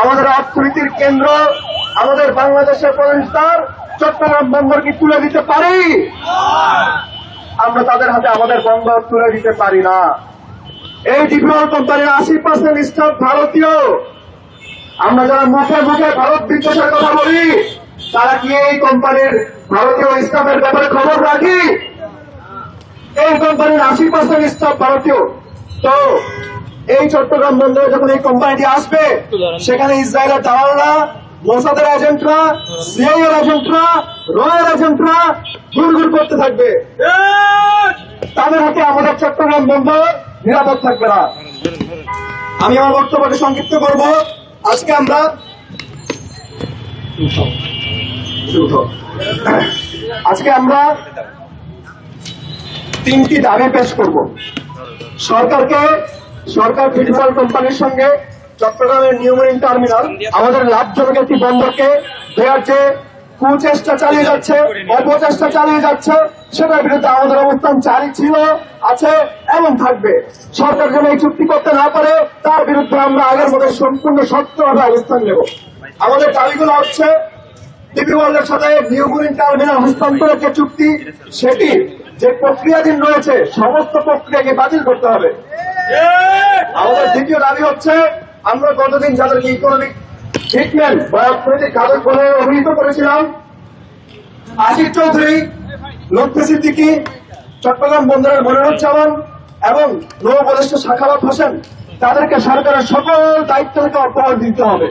আমাদের অর্থনীতির কেন্দ্র, আমাদের বাংলাদেশের প্রবেশদ্বার চট্টগ্রাম বন্দরকে তুলে দিতে পারি? আমরা তাদের হাতে আমাদের বন্দর তুলে দিতে পারি না। এই ডিপিওল কোম্পানির আশি পার্সেন্ট স্টাফ ভারতীয়। আমরা যারা মুখে মুখে ভারত বিদ্বেষের কথা বলি, তারা কি এই কোম্পানির ভারতীয় স্টাফের ব্যাপারে খবর রাখি? এই কোম্পানির আশি পার্সেন্ট স্টাফ ভারতীয়। তো এই চট্টগ্রাম বন্দরে যখন এই কোম্পানিটি আসবে, সেখানে ইসরায়েলের দালালরা, মোসাদের এজেন্টরা, সিআইএর এজেন্টরা, রয়ের এজেন্টরা ঘুরঘুর করতে থাকবে। তাদের হাতে আমাদের চট্টগ্রাম বন্দর নিরাপদ থাকবে না। আমি আমার বক্তব্যকে সংক্ষিপ্ত করব। আজকে আমরা আজকে আমরা তিনটি দাবি পেশ করব। সরকারকে সরকার ফিডিফল কোম্পানির সঙ্গে চট্টগ্রামের নিউমেরিন টার্মিনাল আমাদের লাভজনক একটি বন্দরকে দেওয়ার যে কুচেষ্টা চালিয়ে যাচ্ছে, অপচেষ্টা চালিয়ে যাচ্ছে, সেটার বিরুদ্ধে আমাদের অবস্থান জারি ছিল, আছে এবং থাকবে। সরকার যেন এই চুক্তি করতে না পারে, তার বিরুদ্ধে আমরা আগের মতো সম্পূর্ণ শক্তভাবে অবস্থান নেব। আমাদের দাবিগুলো হচ্ছে ডিপি ওয়ার্ল্ডের সাথে নিউগুরিন টার্মিনাল হস্তান্তরের যে চুক্তি, সেটি যে প্রক্রিয়াধীন রয়েছে, সমস্ত প্রক্রিয়াকে বাতিল করতে হবে। আমাদের দ্বিতীয় দাবি হচ্ছে, আমরা গতদিন যাদেরকে ইকোনমিক ট্রিটমেন্ট বা অর্থনৈতিক কাজক বলে অভিহিত করেছিলাম, আশিক চৌধুরী, লক্ষ্মী সিদ্দিকি, চট্টগ্রাম বন্দরের মনিরুজ্জামান এবং নৌ উপদেষ্টা শাখাবাদ হোসেন, তাদেরকে সরকারের সকল দায়িত্ব থেকে অপরাধ দিতে হবে।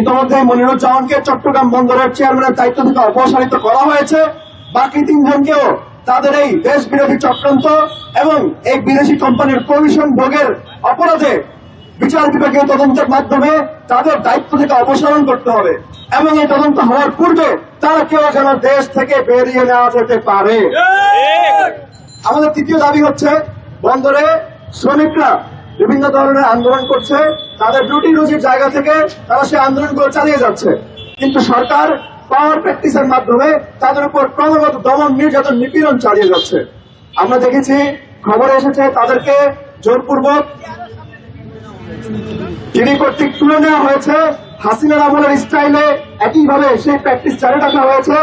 ইতিমধ্যে মনিরুজ্জামানকে চট্টগ্রাম বন্দরের চেয়ারম্যানের দায়িত্ব থেকে অপসারিত করা হয়েছে। বাকি তিনজনকেও তাদের এই দেশ বিরোধী চক্রান্ত এবং এই বিদেশি কোম্পানির কমিশন ভোগের অপরাধে বিচার বিভাগীয় তদন্তের মাধ্যমে তাদের দায়িত্ব থেকে অপসারণ করতে হবে। এবং এই তদন্ত হওয়ার পূর্বে তারা কেউ যেন দেশ থেকে বেরিয়ে নেওয়া যেতে পারে। আমাদের তৃতীয় দাবি হচ্ছে, বন্দরে শ্রমিকরা বিভিন্ন ধরনের আন্দোলন করছে, তাদের রুটি রুজির জায়গা থেকে তারা সেই আন্দোলনগুলো চালিয়ে যাচ্ছে। কিন্তু সরকার পাওয়ার প্র্যাকটিসের মাধ্যমে তাদের উপর ক্রমাগত দমন, নির্যাতন, নিপীড়ন চালিয়ে যাচ্ছে। আমরা দেখেছি, খবরে এসেছে তাদেরকে জোরপূর্বক টিভি কর্তৃক তুলে নেওয়া হয়েছে। হাসিনার আমলের স্টাইলে একইভাবে সেই প্র্যাকটিস চালিয়ে রাখা হয়েছে।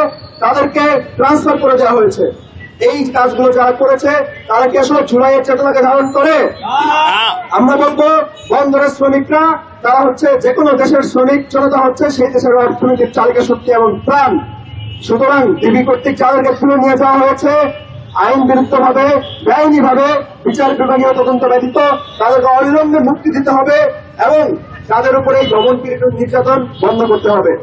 তাদেরকে ট্রান্সফার করে দেওয়া হয়েছে। এই কাজগুলো যারা করেছে, তারা কি আসলে জুলাইয়ের চেতনাকে ধারণ করে? আমরা বলব, বন্দরের শ্রমিকরা তারা হচ্ছে যে কোনো দেশের শ্রমিক জনতা হচ্ছে সেই দেশের অর্থনৈতিক চালিকা শক্তি এবং প্রাণ। সুতরাং ডিবি কর্তৃক যাদেরকে তুলে নিয়ে যাওয়া হয়েছে, আইন বিরুদ্ধ ভাবে বেআইনি ভাবে বিচার বিভাগীয় তদন্ত ব্যতীত তাদেরকে অবিলম্বে মুক্তি দিতে হবে এবং তাদের উপরে এই দমন পীড়িত নির্যাতন বন্ধ করতে হবে।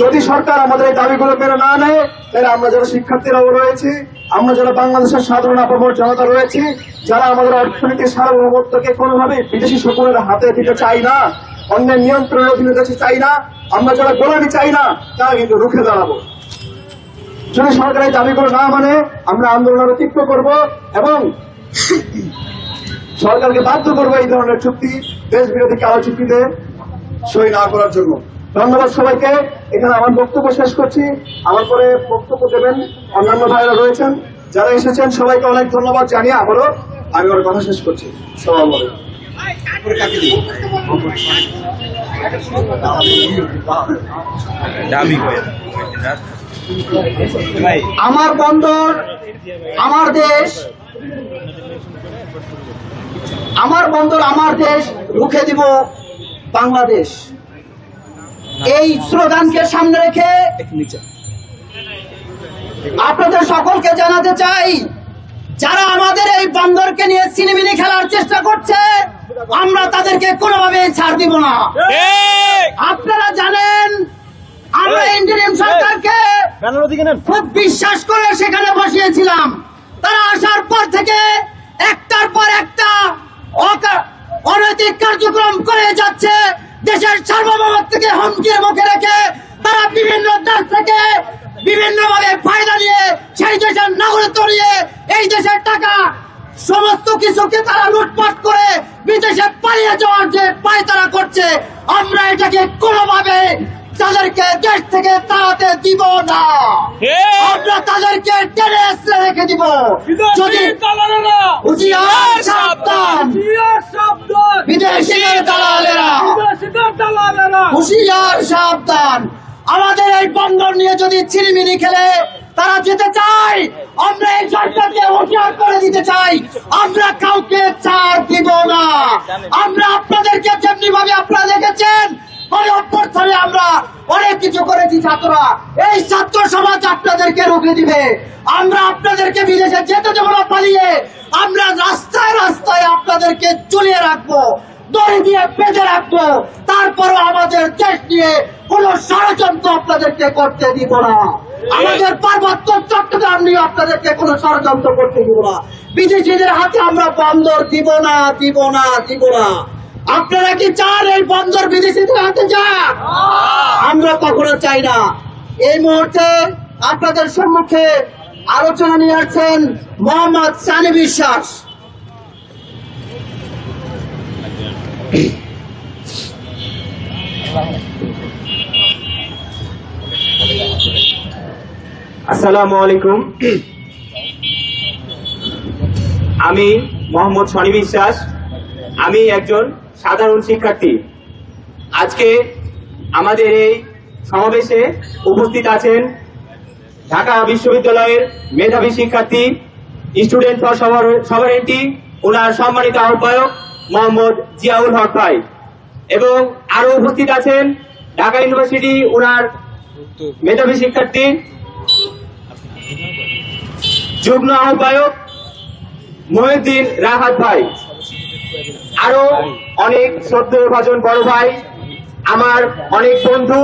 যদি সরকার আমাদের এই দাবিগুলো মেনে না নেয়, তাহলে আমরা যারা শিক্ষার্থীরাও রয়েছি আমরা যারা বাংলাদেশের সাধারণ আপামর জনতা রয়েছি, যারা আমাদের অর্থনীতির সার্বভৌমত্বকে কোনোভাবে বিদেশি শকুনের হাতে দিতে চাই না, অন্যের নিয়ন্ত্রণের অধীনে যেতে চাই না, আমরা যারা গোলামি চাই না, তারা কিন্তু রুখে দাঁড়াবো। যদি সরকার এই দাবিগুলো না মানে আমরা আন্দোলন আরও তীব্র করব এবং সরকারকে বাধ্য করব এই ধরনের চুক্তি, দেশ বিরোধী কালো চুক্তিতে সই না করার জন্য। ধন্যবাদ সবাইকে। এখানে আমার বক্তব্য শেষ করছি। আমার পরে বক্তব্য দেবেন অন্যান্য ভাইরা রয়েছেন। যারা এসেছেন সবাইকে অনেক ধন্যবাদ জানিয়ে আবারও আমি আমার কথা শেষ করছি। ভাই। আমার বন্দর আমার দেশ আমার বন্দর আমার দেশ রুখে দিব বাংলাদেশ। এই স্লোগানকে সামনে রেখে আপনাদের সকলকে জানাতে চাই যারা আমাদের এই বন্দরকে নিয়ে সিনেমিনি খেলার চেষ্টা করছে আমরা তাদেরকে কোনোভাবে ছাড় দিব না। আপনারা জানেন আমরা ইন্ডিয়ান সরকারকে খুব বিশ্বাস করে সেখানে বসিয়েছিলাম। তারা আসার পর থেকে একটার পর একটা অকা- অনৈতিক কার্যক্রম করে যাচ্ছে। দেশের সার্বভৌমত্বকে হুমকির মুখে রেখে তারা বিভিন্ন দেশ থেকে বিভিন্ন ভাবে ফায়দা নিয়ে সেই দেশের নাগরিক নিয়ে এই দেশের টাকা সমস্ত কিছুকে তারা লুটপাট করে বিদেশে পালিয়ে যাওয়ার যে পায় তারা করছে, আমরা এটাকে কোনোভাবে তাদেরকে দেশ থেকে তাড়াতে দিব না। আমরা তাদেরকে টেনে রেখে দিব। যদি হুঁশিয়ার সাবধান। দালালেরা। সাবধান। আমাদের এই বন্দর নিয়ে যদি চিনিমিনি খেলে তারা যেতে চায়। আমরা এই সরকারকে হুঁশিয়ার করে দিতে চাই। আমরা কাউকে ছাড় দিব না। আমরা আপনাদেরকে যেমনি ভাবে আপনারা দেখেছেন পরে এই ছাত্র আপনাদেরকে দিবে। আমরা আপনাদেরকে বিদেশে যেতে পালিয়ে। আমরা রাস্তায় রাস্তায় আপনাদেরকে রাখব, দড়ি দিয়ে বেঁধে রাখব। তারপরও আমাদের দেশ নিয়ে কোন ষড়যন্ত্র আপনাদেরকে করতে দিব না। আমাদের পার্বত্য চট্টগ্রাম নিয়ে আপনাদেরকে কোনো ষড়যন্ত্র করতে দিব না। বিদেশিদের হাতে আমরা বন্দর দিব না দিব না দিব না। আপনারা কি চান এই বন্দর বিদেশিদের হাতে যাক? আমরা কখনো চাই না। এই মুহূর্তে আপনাদের সম্মুখে আলোচনা নিয়ে আসছেন মোহাম্মদ সানি বিশ্বাস। আসসালামু আলাইকুম। আমি মোহাম্মদ শনি বিশ্বাস। আমি একজন সাধারণ শিক্ষার্থী। আজকে আমাদের এই সমাবেশে উপস্থিত আছেন ঢাকা বিশ্ববিদ্যালয়ের মেধাবী শিক্ষার্থী, স্টুডেন্ট ফর সভারেন্টি ওনার সম্মানিত আহ্বায়ক মোহাম্মদ জিয়াউল হক ভাই। এবং আরও উপস্থিত আছেন ঢাকা ইউনিভার্সিটি ওনার মেধাবী শিক্ষার্থী, যুগ্ম আহ্বায়ক মহিউদ্দিন রাহাত ভাই। আরও অনেক শ্রদ্ধেয় ভাজন বড় ভাই, আমার অনেক বন্ধু,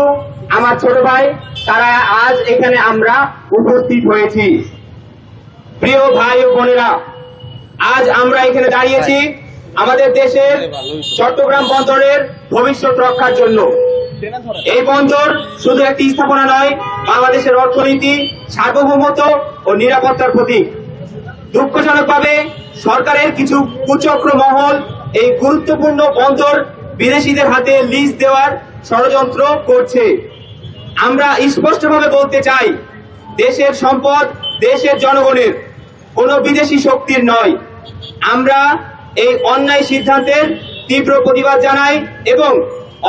আমার ছোট ভাই, তারা আজ এখানে আমরা উপস্থিত হয়েছি। প্রিয় ভাই ও বোনেরা, আজ আমরা এখানে দাঁড়িয়েছি আমাদের দেশের চট্টগ্রাম বন্দরের ভবিষ্যৎ রক্ষার জন্য। এই বন্দর শুধু একটি স্থাপনা নয়, বাংলাদেশের অর্থনীতি, সার্বভৌমত্ব ও নিরাপত্তার প্রতীক। দুঃখজনকভাবে সরকারের কিছু কুচক্র মহল এই গুরুত্বপূর্ণ বন্দর বিদেশিদের হাতে লিজ দেওয়ার ষড়যন্ত্র করছে। আমরা স্পষ্টভাবে বলতে চাই, দেশের সম্পদ দেশের জনগণের, কোনো বিদেশি শক্তির নয়। আমরা এই অন্যায় সিদ্ধান্তের তীব্র প্রতিবাদ জানাই এবং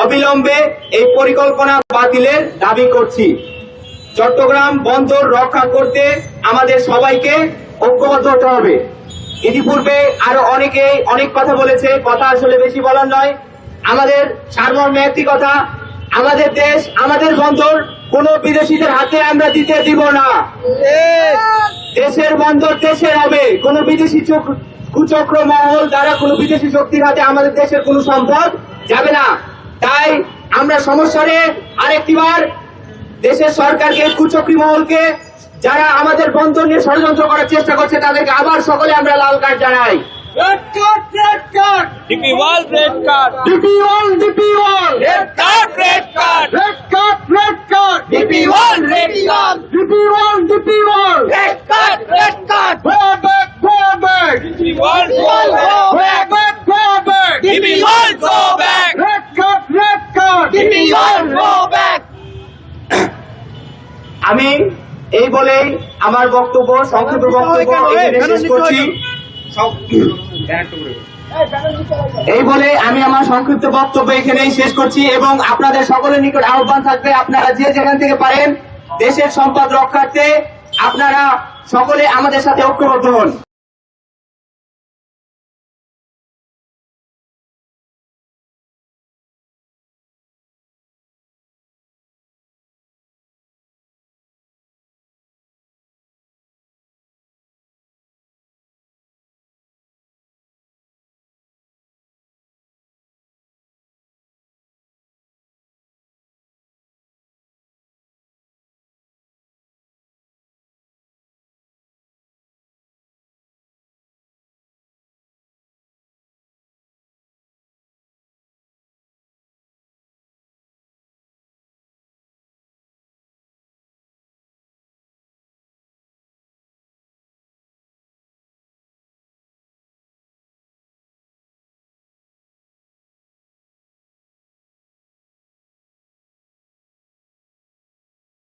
অবিলম্বে এই পরিকল্পনা বাতিলের দাবি করছি। চট্টগ্রাম বন্দর রক্ষা করতে আমাদের সবাইকে ঐক্যবদ্ধ হতে হবে। ইতিপূর্বে আরও অনেকে অনেক কথা বলেছে, কথা আসলে বেশি বলার নয়। আমাদের সারমর্মে একটি কথা, আমাদের দেশ, আমাদের বন্দর কোনো বিদেশিদের হাতে আমরা দিতে দিব না। দেশের বন্দর দেশের হবে, কোনো বিদেশি চক্র- কুচক্র মহল দ্বারা কোনো বিদেশি শক্তির হাতে আমাদের দেশের কোনো সম্পদ যাবে না। তাই আমরা সমস্যারে আরেকটিবার দেশের সরকারকে কুচক্রী মহলকে যারা আমাদের বন্ধ নিয়ে ষড়যন্ত্র করার চেষ্টা করছে তাদেরকে আবার সকলে আমরা লাল কার্ড জানাই। Red card red card DP এই বলেই আমার বক্তব্য সংক্ষিপ্ত বক্তব্য শেষ করছি। এই বলে আমি আমার সংক্ষিপ্ত বক্তব্য এখানেই শেষ করছি এবং আপনাদের সকলের নিকট আহ্বান থাকবে আপনারা যে যেখান থেকে পারেন দেশের সম্পদ রক্ষার্থে আপনারা সকলে আমাদের সাথে ঐক্যবদ্ধ হন।